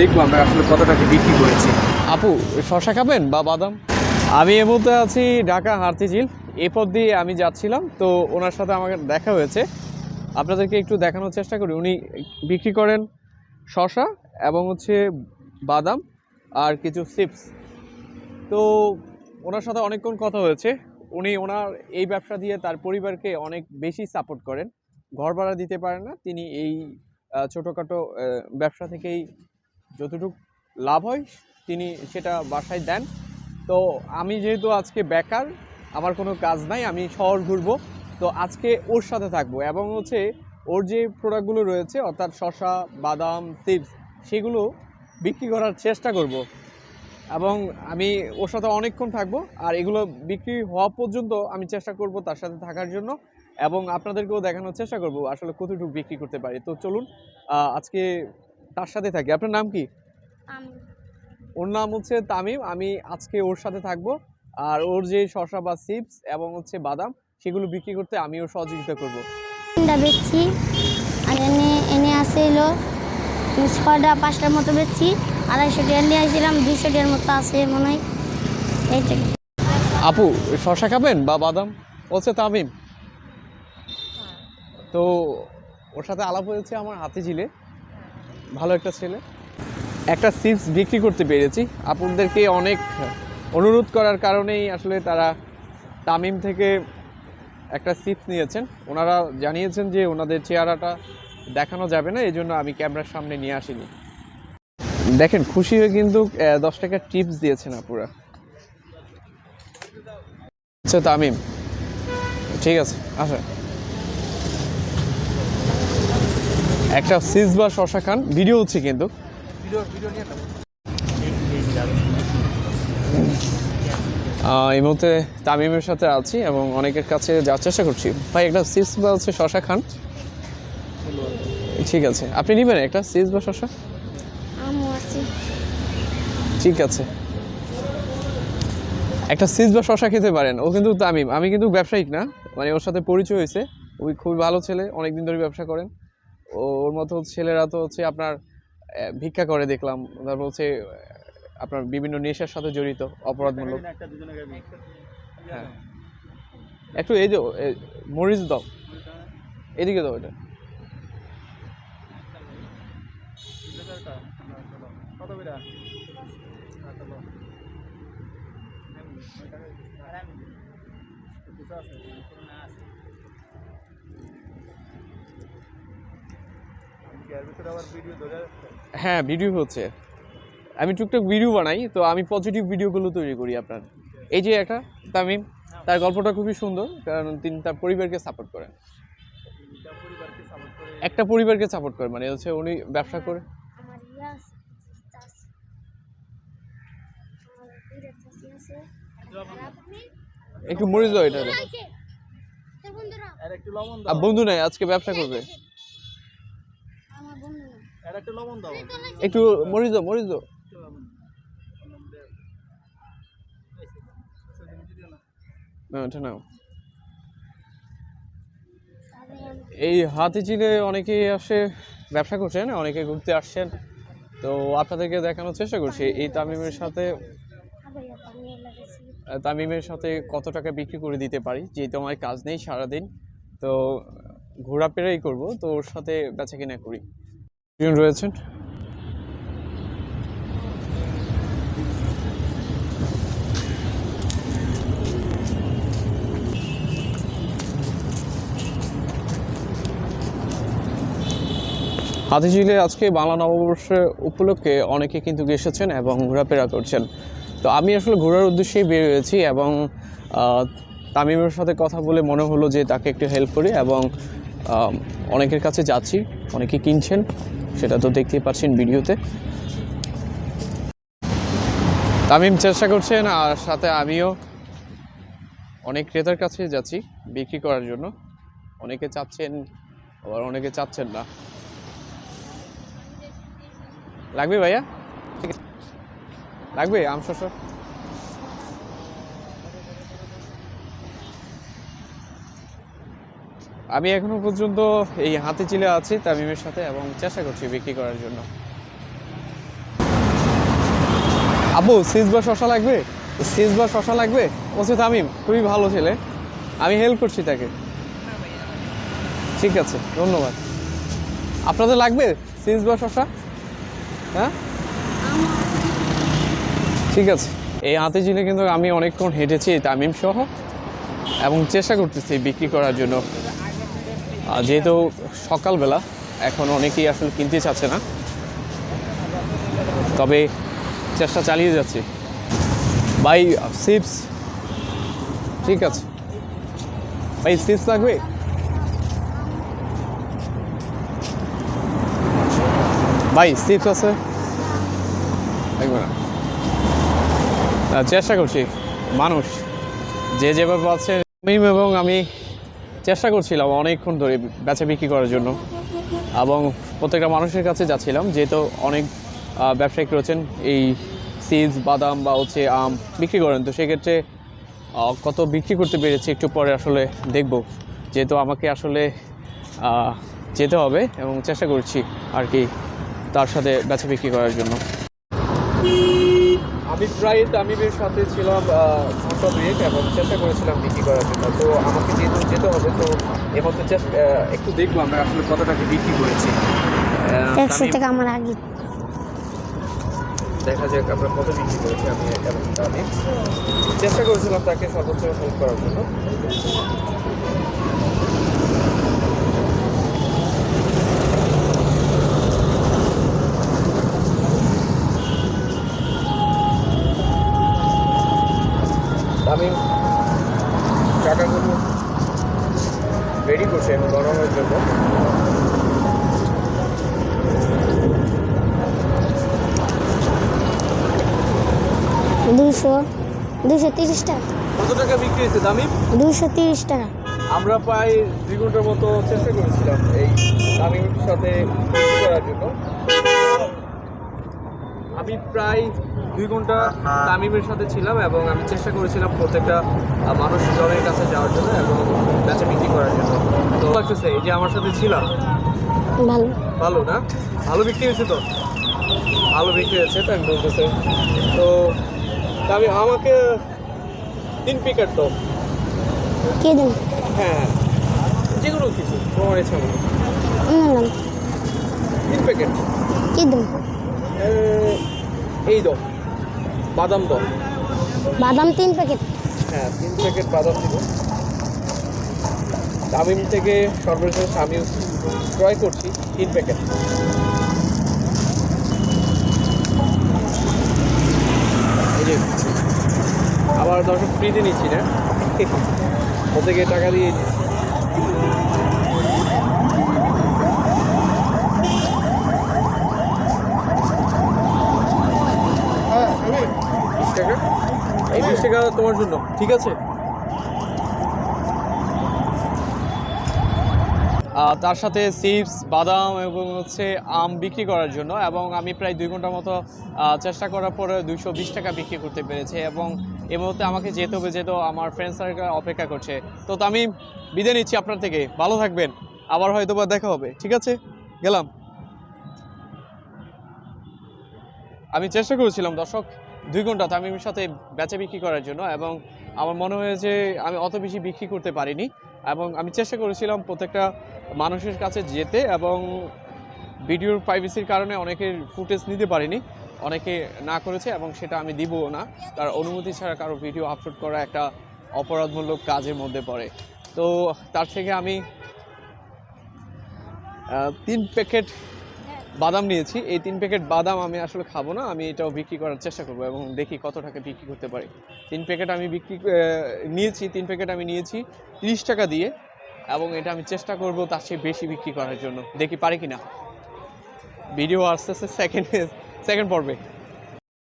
দেখব আমরা আসলে কত টাকা বিক্রি করেছি। আপু শশা খাবেন বা বাদাম? আমি এর মধ্যে আছি ঢাকা হারতিঝিল। এই পথ দিয়ে আমি যাচ্ছিলাম তো ওনার সাথে আমাকে দেখা হয়েছে। আপনাদেরকে একটু দেখানোর চেষ্টা করি। উনি বিক্রি করেন শশা এবং হচ্ছে বাদাম আর কিছু চিপস। তো ওনার সাথে অনেকক্ষণ কথা হয়েছে। উনি ওনার এই ব্যবসা দিয়ে তার পরিবারকে অনেক বেশি সাপোর্ট করেন। ঘর ভাড়া দিতে পারেন না তিনি এই ছোটোখাটো ব্যবসা থেকেই যতটুকু লাভ হয়, তিনি সেটা বাসায় দেন। তো আমি যেহেতু আজকে বেকার, আমার কোনো কাজ নাই, আমি শহর ঘুরবো। তো আজকে ওর সাথে থাকব এবং হচ্ছে ওর যে প্রোডাক্টগুলো রয়েছে, অর্থাৎ শসা, বাদাম, চিপস, সেগুলো বিক্রি করার চেষ্টা করব। এবং আমি ওর সাথে অনেকক্ষণ থাকব, আর এগুলো বিক্রি হওয়া পর্যন্ত আমি চেষ্টা করব তার সাথে থাকার জন্য এবং আপনাদেরকেও দেখানোর চেষ্টা করব আসলে কতটুকু বিক্রি করতে পারি। তো চলুন আজকে তার সাথে থাকি। আপনার নাম কি? ওর নাম হচ্ছে তামিম। আমি আজকে ওর সাথে থাকব। আর ওর যে শসা বা চিপস এবং হচ্ছে বাদাম সেগুলো বিক্রি করতে আমিও সহযোগিতা করব। বেচছি। আর এনে এনে আসছিল ছয়টা পাঁচটার মতো বেচছি। আড়াইশো টাকা নিয়ে আসছিলাম দুইশো টাকার মতো আছে মনে হয়। এইটাই আপু শসা খাবেন বা বাদাম? হচ্ছে তামিম। তো ওর সাথে আলাপ হয়েছে আমার হাতে ঝিলে ভালো একটা ছেলে। একটা চিপস বিক্রি করতে পেরেছি। আপনাদেরকে অনেক অনুরোধ করার কারণেই আসলে তারা তামিম থেকে একটা চিপস নিয়েছেন। ওনারা জানিয়েছেন যে ওনাদের চেহারাটা দেখানো যাবে না এই জন্য আমি ক্যামেরার সামনে নিয়ে আসিনি। দেখেন, খুশি হয়ে কিন্তু দশ টাকার টিপস দিয়েছেন আপুরা। আচ্ছা তামিম। ঠিক আছে, আসেন। একটা সিজ বা শশা খান। ভিডিও হচ্ছে কিন্তু। ভিডিও ভিডিও নিয়ে নেব আহ, এই মুহূর্তে তামিমের সাথে আছি এবং অনেকের কাছে যাওয়ার চেষ্টা করছি। ভাই একটা সিজ বা হচ্ছে শশা খান। ঠিক আছে। আপনি নেবেন একটা সিজ বা শশা ঠিক আছে। একটা সিজ বা শশা খেতে পারেন। ও কিন্তু তামিম। আমি কিন্তু ব্যবসায়িক না। মানে ওর সাথে পরিচয় হয়েছে। ওই খুবই ভালো ছেলে অনেকদিন ধরে ব্যবসা করেন। ওর মতো ছেলেরা তো হচ্ছে আপনার ভিক্ষা করে দেখলাম। তারপর হচ্ছে আপনার বিভিন্ন নেশার সাথে জড়িত অপরাধমূলক। হ্যাঁ। একটু এই যে মরিচ দাও। এদিকে দাও এটা। কত হ্যাঁ ভিডিও হচ্ছে। আমি টুকটাক ভিডিও বানাই তো আমি পজিটিভ ভিডিওগুলো তৈরি করি আপনার। এই যে একটা তামিম তার গল্পটা খুবই সুন্দর কারণ তিনি তার পরিবারকে সাপোর্ট করেন। একটা পরিবারকে সাপোর্ট করে মানে হচ্ছে উনি ব্যবসা করে। একটু মরে যাও এটা। আছে আর একটু লবণ বন্ধু নাই আজকে ব্যবসা করবে আমার বন্ধু না আর একটু লবণ দাও। একটু মরে যাও মরে যাও না নাও। এই হাতি চিনে অনেকেই আসে, ব্যবসা করছেন অনেকে ঘুরতে আসছেন। তো আপনাদেরকে দেখানোর চেষ্টা করছি, এই তামিমের সাথে তামিমের সাথে কত টাকা বিক্রি করে দিতে পারি যেহেতু আমার কাজ নেই সারাদিন। তো ঘোরাফেরাই করব, তো ওর সাথে বেচা কিনা করি। রয়েছেন? হাতিঝিলে আজকে বাংলা নববর্ষের উপলক্ষে অনেকে কিন্তু এসেছেন এবং ঘোরাফেরা করছেন। তো আমি আসলে ঘোরার উদ্দেশ্যেই বের হয়েছি এবং তামিমের সাথে কথা বলে মনে হলো যে তাকে একটু হেল্প করি এবং অনেকের কাছে যাচ্ছি, অনেকে কিনছেন। সেটা তো দেখতেই পাচ্ছেন ভিডিওতে। তামিম চেষ্টা করছেন, আর সাথে আমিও অনেক ক্রেতার কাছে যাচ্ছি বিক্রি করার জন্য। অনেকে চাচ্ছেন, আবার অনেকে চাচ্ছেন না। লাগবে ভাইয়া? ঠিক আছে লাগবে, আম শসা? আমি এখনও পর্যন্ত এই হাতে চিলে আছি তামিমের সাথে এবং চেষ্টা করছি বিক্রি করার জন্য। আব্বু সিজ বা শশা লাগবে? সিজ বা শশা লাগবে? বলছে, তামিম, খুবই ভালো ছেলে। আমি হেল্প করছি তাকে। ঠিক আছে, ধন্যবাদ। আপনাদের লাগবে সিজ বা শশা? হ্যাঁ? ঠিক আছে। এই হাতে জিনে কিন্তু আমি অনেকক্ষণ হেঁটেছি তামিম সহ এবং চেষ্টা করতেছি বিক্রি করার জন্য। যেহেতু সকালবেলা, এখন অনেকেই আসলে কিনতে চাচ্ছে না। তবে চেষ্টা চালিয়ে যাচ্ছি। ভাই, চিপস। ঠিক আছে। ভাই, চিপস লাগবে? ভাই, চিপস আছে? লাগবে না চেষ্টা করছি। মানুষ, যে যেভাবে আছে এবং আমি চেষ্টা করছিলাম অনেকক্ষণ ধরে বেচা বিক্রি করার জন্য। এবং প্রত্যেকটা মানুষের কাছে যাচ্ছিলাম, যেহেতু অনেক ব্যবসায়িক রয়েছেন, এই সিজ বাদাম বা হচ্ছে আম বিক্রি করেন। তো সেক্ষেত্রে কত বিক্রি করতে পেরেছি একটু পরে আসলে দেখব। যেহেতু আমাকে আসলে যেতে হবে এবং চেষ্টা করছি আর কি তার সাথে বেচা বিক্রি করার জন্য। আমি প্রায় তামিমের সাথে ছিলাম ঘণ্টা দুয়েক এবং চেষ্টা করেছিলাম বিক্রি করার জন্য। তো আমাকে যেহেতু যেতে হবে তো এর মধ্যে একটু দেখব আমরা আসলে কত টাকা বিক্রি করেছি। একশো টাকা আমার আগে। দেখা যাক আমরা কত বিক্রি করেছি আমি এবং আমি চেষ্টা করেছিলাম তাকে সর্বোচ্চ হেল্প করার জন্য। আমি টাকাগুলো রেডি করছি আমি গরমের জন্য। দুশো দুশো তিরিশ টাকা। কত টাকা বিক্রি হয়েছে? দামি? দুশো তিরিশ টাকা। আমরা প্রায় দুই ঘণ্টার মতো চেষ্টা করেছিলাম এই তামিমের সাথে করার জন্য। আমি প্রায় দুই ঘণ্টা তামিমের সাথে ছিলাম এবং আমি চেষ্টা করেছিলাম প্রত্যেকটা মানুষ জনের কাছে যাওয়ার জন্য এবং বেচা বিক্রি করার জন্য। তো লাগতেছে এই যে আমার সাথে ছিলাম। ভালো। ভালো না? ভালো বিক্রি হয়েছে তো? ভালো বিক্রি হয়েছে তো আমি বলতেছে। তো আমি আমাকে তিন প্যাকেট তো কে দিন হ্যাঁ যে কোনো কিছু তোমার ইচ্ছা মতো। তিন প্যাকেট কে দিন এই দাও। বাদাম দাও। বাদাম তিন প্যাকেট। হ্যাঁ তিন প্যাকেট বাদাম দিব। তামিম থেকে সর্বশেষ আমি ক্রয় করছি তিন প্যাকেট। এই যে আবার দর্শক ফ্রিতে নিচ্ছি না। ও থেকে টাকা দিয়ে নিচ্ছি। বিশ এই বিশ টাকা তোমার জন্য, ঠিক আছে? তার সাথে চিপস, বাদাম এবং হচ্ছে আম বিক্রি করার জন্য এবং আমি প্রায় দুই ঘণ্টার মতো চেষ্টা করার পরে দুইশো বিশ টাকা বিক্রি করতে পেরেছি এবং এই মুহূর্তে আমাকে যেতে হবে যেহেতু আমার ফ্রেন্ড সার্কেল অপেক্ষা করছে। তো আমি বিদায় নিচ্ছি আপনার থেকে। ভালো থাকবেন। আবার হয়তো বা দেখা হবে, ঠিক আছে? গেলাম। আমি চেষ্টা করেছিলাম, দর্শক। দুই ঘণ্টা তামিমের সাথে বেচা বিক্রি করার জন্য এবং আমার মনে হয়েছে আমি অত বেশি বিক্রি করতে পারিনি এবং আমি চেষ্টা করেছিলাম প্রত্যেকটা মানুষের কাছে যেতে এবং ভিডিওর প্রাইভেসির কারণে অনেকের ফুটেজ নিতে পারিনি, অনেকে না করেছে এবং সেটা আমি দিবও না। তার অনুমতি ছাড়া কারও ভিডিও আপলোড করা একটা অপরাধমূলক কাজের মধ্যে পড়ে। তো তার থেকে আমি তিন প্যাকেট বাদাম নিয়েছি। এই তিন প্যাকেট বাদাম আমি আসলে খাব না, আমি এটাও বিক্রি করার চেষ্টা করব এবং দেখি কত টাকা বিক্রি করতে পারি। তিন প্যাকেট আমি বিক্রি নিয়েছি, তিন প্যাকেট আমি নিয়েছি তিরিশ টাকা দিয়ে এবং এটা আমি চেষ্টা করব তার চেয়ে বেশি বিক্রি করার জন্য। দেখি পারি কি না ভিডিও আসতে আস্তে সেকেন্ড সেকেন্ড পর্বে।